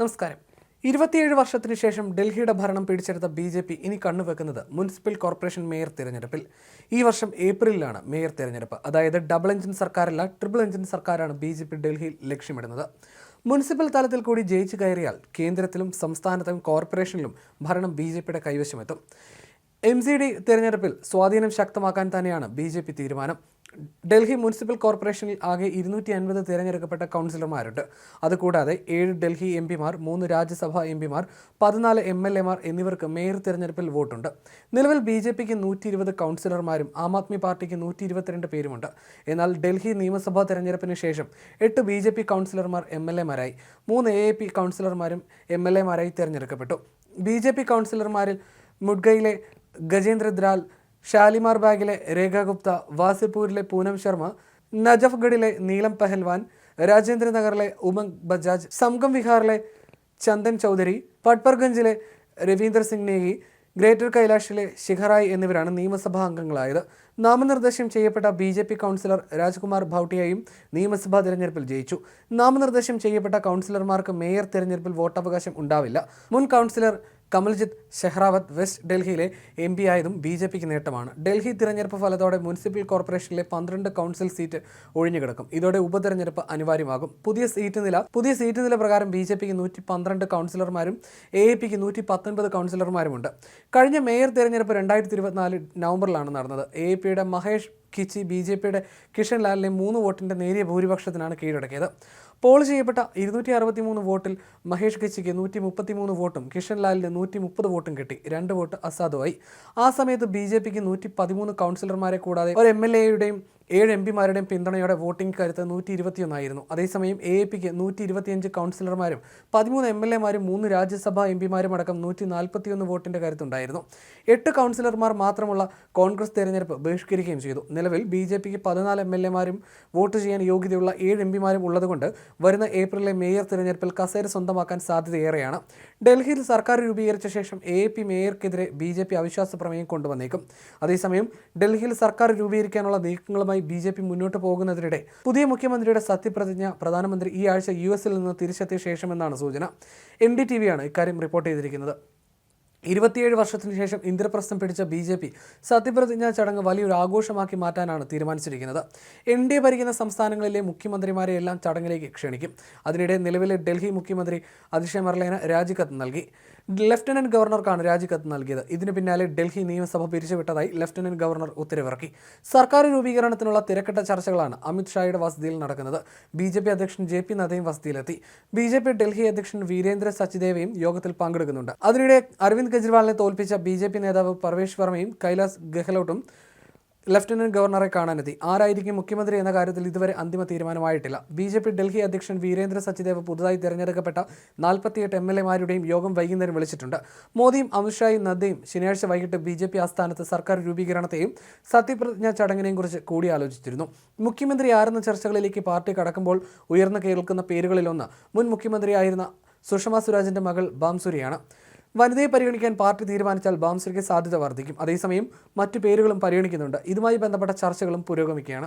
നമസ്കാരം. ഇരുപത്തിയേഴ് വർഷത്തിന് ശേഷം ഡൽഹിയുടെ ഭരണം പിടിച്ചെടുത്ത ബി ജെ പി ഇനി കണ്ണുവെക്കുന്നത് മുനിസിപ്പൽ കോർപ്പറേഷൻ മേയർ തിരഞ്ഞെടുപ്പിൽ. ഈ വർഷം ഏപ്രിലിലാണ് മേയർ തിരഞ്ഞെടുപ്പ്. അതായത് ഡബിൾ എഞ്ചിൻ സർക്കാരല്ല ട്രിപ്പിൾ എഞ്ചിൻ സർക്കാരാണ് ബി ജെ പി ഡൽഹിയിൽ ലക്ഷ്യമിടുന്നത്. മുനിസിപ്പൽ തലത്തിൽ കൂടി ജയിച്ചു കയറിയാൽ കേന്ദ്രത്തിലും സംസ്ഥാനത്തും കോർപ്പറേഷനിലും ഭരണം ബി ജെ പിയുടെ കൈവശമെത്തും എം സി ഡി തിരഞ്ഞെടുപ്പിൽ സ്വാധീനം ശക്തമാക്കാൻ തന്നെയാണ് ബി ജെ പി തീരുമാനം. ഡൽഹി മുനിസിപ്പൽ കോർപ്പറേഷനിൽ ആകെ ഇരുന്നൂറ്റി അൻപത് തിരഞ്ഞെടുക്കപ്പെട്ട കൗൺസിലർമാരുണ്ട്. അതുകൂടാതെ ഏഴ് ഡൽഹി എം പിമാർ മൂന്ന് രാജ്യസഭാ എം പിമാർ പതിനാല് എം എൽ എമാർ എന്നിവർക്ക് മേയർ തിരഞ്ഞെടുപ്പിൽ വോട്ടുണ്ട്. നിലവിൽ ബി ജെ പിക്ക് നൂറ്റി ഇരുപത് കൗൺസിലർമാരും ആം ആദ്മി പാർട്ടിക്ക് നൂറ്റി ഇരുപത്തിരണ്ട് പേരുമുണ്ട്. എന്നാൽ ഡൽഹി നിയമസഭാ തെരഞ്ഞെടുപ്പിന് ശേഷം എട്ട് ബി ജെ പി കൗൺസിലർമാർ എം എൽ എമാരായി മൂന്ന് എ എ പി കൗൺസിലർമാരും എം എൽ എമാരായി തിരഞ്ഞെടുക്കപ്പെട്ടു. ബി ജെ പി കൗൺസിലർമാരിൽ മുഡ്ഗയിലെ ഗജേന്ദ്ര ദ്രാൽ ഷാലിമാർ ബാഗിലെ രേഖ ഗുപ്ത വാസിപ്പൂരിലെ പൂനം ശർമ്മ നജഫ്ഗഡിലെ നീലം പെഹൽവാൻ രാജേന്ദ്ര നഗറിലെ ഉമംഗ് ബജാജ് സംഗം വിഹാറിലെ ചന്ദൻ ചൗധരി പട്പർഗഞ്ചിലെ രവീന്ദർ സിംഗ് നേഗി ഗ്രേറ്റർ കൈലാഷിലെ ശിഖറായി എന്നിവരാണ് നിയമസഭാ അംഗങ്ങളായത്. നാമനിർദ്ദേശം ചെയ്യപ്പെട്ട B J P councillor Rajkumar ഭൗട്ടിയയും നിയമസഭാ തിരഞ്ഞെടുപ്പിൽ ജയിച്ചു. നാമനിർദ്ദേശം ചെയ്യപ്പെട്ട കൗൺസിലർമാർക്ക് മേയർ തിരഞ്ഞെടുപ്പിൽ വോട്ടവകാശം ഉണ്ടാവില്ല. മുൻ കൗൺസിലർ കമൽജിത്ത് ഷെഹ്റാവത്ത് വെസ്റ്റ് ഡൽഹിയിലെ എം പി ആയതും ബി ജെ പിക്ക് നേട്ടമാണ്. ഡൽഹി തിരഞ്ഞെടുപ്പ് ഫലത്തോടെ മുനിസിപ്പൽ കോർപ്പറേഷനിലെ പന്ത്രണ്ട് കൗൺസിൽ സീറ്റ് ഒഴിഞ്ഞുകിടക്കും ഇതോടെ ഉപതെരഞ്ഞെടുപ്പ് അനിവാര്യമാകും. പുതിയ സീറ്റ് നില പുതിയ സീറ്റ് നില പ്രകാരം ബി ജെ പിക്ക് നൂറ്റി പന്ത്രണ്ട് കൗൺസിലർമാരും എ എ പിക്ക് നൂറ്റി പത്തൊൻപത് കൗൺസിലർമാരുമുണ്ട്. കഴിഞ്ഞ മേയർ തിരഞ്ഞെടുപ്പ് രണ്ടായിരത്തി ഇരുപത്തിനാല് നവംബറിലാണ് നടന്നത്. എ എ പിയുടെ മഹേഷ് കിച്ചി ബി ജെ പിയുടെ കിഷൻ ലാലിനെ മൂന്ന് വോട്ടിന്റെ നേരിയ ഭൂരിപക്ഷത്തിനാണ് കീഴടക്കിയത്. പോൾ ചെയ്യപ്പെട്ട ഇരുന്നൂറ്റി അറുപത്തി മൂന്ന് വോട്ടിൽ മഹേഷ് കച്ചിക്ക് നൂറ്റി മുപ്പത്തി മൂന്ന് വോട്ടും കിഷൻ ലാലിന് നൂറ്റി മുപ്പത് വോട്ടും കിട്ടി. രണ്ട് വോട്ട് അസാധുവായി. ആ സമയത്ത് ബി ജെ പിക്ക് നൂറ്റി പതിമൂന്ന് കൗൺസിലർമാരെ കൂടാതെ ഒരു എം എൽ എയുടെയും ഏഴ് എം പിമാരുടെയും പിന്തുണയോടെ വോട്ടിംഗ് കരുത്ത് നൂറ്റി ഇരുപത്തിയൊന്നായിരുന്നു അതേസമയം എ എ പിക്ക് നൂറ്റി ഇരുപത്തിയഞ്ച് കൗൺസിലർമാരും പതിമൂന്ന് എം എൽ എമാരും മൂന്ന് രാജ്യസഭാ എം പിമാരും അടക്കം നൂറ്റി നാൽപ്പത്തിയൊന്ന് വോട്ടിന്റെ കരുത്തുണ്ടായിരുന്നു. എട്ട് കൗൺസിലർമാർ മാത്രമുള്ള കോൺഗ്രസ് തെരഞ്ഞെടുപ്പ് ബഹിഷ്കരിക്കുകയും ചെയ്തു. നിലവിൽ ബി ജെ പിക്ക് പതിനാല് എം എൽ എമാരും വോട്ട് ചെയ്യാൻ യോഗ്യതയുള്ള ഏഴ് എം പിമാരും ഉള്ളതുകൊണ്ട് വരുന്ന ഏപ്രിലിലെ മേയർ തിരഞ്ഞെടുപ്പിൽ കസേര സ്വന്തമാക്കാൻ സാധ്യതയേറെയാണ്. ഡൽഹിയിൽ സർക്കാർ രൂപീകരിച്ച ശേഷം എ പി മേയർക്കെതിരെ ബി ജെ പി അവിശ്വാസ പ്രമേയം കൊണ്ടുവന്നേക്കും. അതേസമയം ഡൽഹിയിൽ സർക്കാർ രൂപീകരിക്കാനുള്ള നീക്കങ്ങളുമായി ബി ജെ പി മുന്നോട്ട് പോകുന്നതിനിടെ പുതിയ മുഖ്യമന്ത്രിയുടെ സത്യപ്രതിജ്ഞ പ്രധാനമന്ത്രി ഈ ആഴ്ച യു എസിൽ നിന്ന് തിരിച്ചെത്തിയ ശേഷമെന്നാണ് സൂചന. എൻ ഡി ടി വിയാണ് ഇക്കാര്യം റിപ്പോർട്ട് ചെയ്തിരിക്കുന്നത്. ഇരുപത്തിയേഴ് വർഷത്തിന് ശേഷം ഇന്ദ്രപ്രസ്ഥം പിടിച്ച ബി ജെ പി സത്യപ്രതിജ്ഞാ ചടങ്ങ് വലിയൊരു ആഘോഷമാക്കി മാറ്റാനാണ് തീരുമാനിച്ചിരിക്കുന്നത്. എൻ ഡി എ ഭരിക്കുന്ന സംസ്ഥാനങ്ങളിലെ മുഖ്യമന്ത്രിമാരെ എല്ലാം ചടങ്ങിലേക്ക് ക്ഷണിക്കും. അതിനിടെ നിലവിലെ ഡൽഹി മുഖ്യമന്ത്രി അതിഷയ് മർലേന രാജിക്കത്ത് നൽകി. ലഫ്റ്റനന്റ് ഗവർണർക്കാണ് രാജിക്കത്ത് നൽകിയത്. ഇതിന് പിന്നാലെ ഡൽഹി നിയമസഭ പിരിച്ചുവിട്ടതായി ലഫ്റ്റനന്റ് ഗവർണർ ഉത്തരവിറക്കി. സർക്കാർ രൂപീകരണത്തിനുള്ള തിരക്കിട്ട ചർച്ചകളാണ് അമിത് ഷായുടെ വസതിയിൽ നടക്കുന്നത്. ബി ജെ പി അധ്യക്ഷൻ ജെ പി നദ്ദയും വസതിയിലെത്തി. ബി ജെ പി ഡൽഹി അധ്യക്ഷൻ വീരേന്ദ്ര സച്ചിദേവയും യോഗത്തിൽ പങ്കെടുക്കുന്നുണ്ട്. അതിനിടെ അരവിന്ദ് കെജ്രിവാളിനെ തോൽപ്പിച്ച ബി നേതാവ് പർവേഷ് വർമ്മയും കൈലാസ് ഗെഹ്ലോട്ടും ലഫ്റ്റനന്റ് ഗവർണറെ കാണാനെത്തി. ആരായിരിക്കും മുഖ്യമന്ത്രി എന്ന കാര്യത്തിൽ ഇതുവരെ അന്തിമ തീരുമാനമായിട്ടില്ല. ബി ജെ പി ഡൽഹി അധ്യക്ഷൻ വീരേന്ദ്ര സച്ചിദേവ് പുതുതായി തിരഞ്ഞെടുക്കപ്പെട്ട നാൽപ്പത്തിയെട്ട് എം എൽ എമാരുടെയും യോഗം വൈകുന്നേരം വിളിച്ചിട്ടുണ്ട്. മോദിയും അമിത്ഷായും നദ്ദയും ശനിയാഴ്ച വൈകിട്ട് ബി ജെ പി ആസ്ഥാനത്ത് സർക്കാർ രൂപീകരണത്തെയും സത്യപ്രതിജ്ഞാ ചടങ്ങിനെയും കുറിച്ച് കൂടിയാലോചിച്ചിരുന്നു. മുഖ്യമന്ത്രി ആരെന്ന ചർച്ചകളിലേക്ക് പാർട്ടി കടക്കുമ്പോൾ ഉയർന്നു കേൾക്കുന്ന പേരുകളിലൊന്ന് മുൻ മുഖ്യമന്ത്രിയായിരുന്ന സുഷമ സ്വരാജിന്റെ മകൾ ബാംസുരിയാണ്. വനിതയെ പരിഗണിക്കാൻ പാർട്ടി തീരുമാനിച്ചാൽ ബാംസിലേക്ക് സാധ്യത വർദ്ധിക്കും. അതേസമയം മറ്റു പേരുകളും പരിഗണിക്കുന്നുണ്ട്. ഇതുമായി ബന്ധപ്പെട്ട ചർച്ചകളും പുരോഗമിക്കുകയാണ്.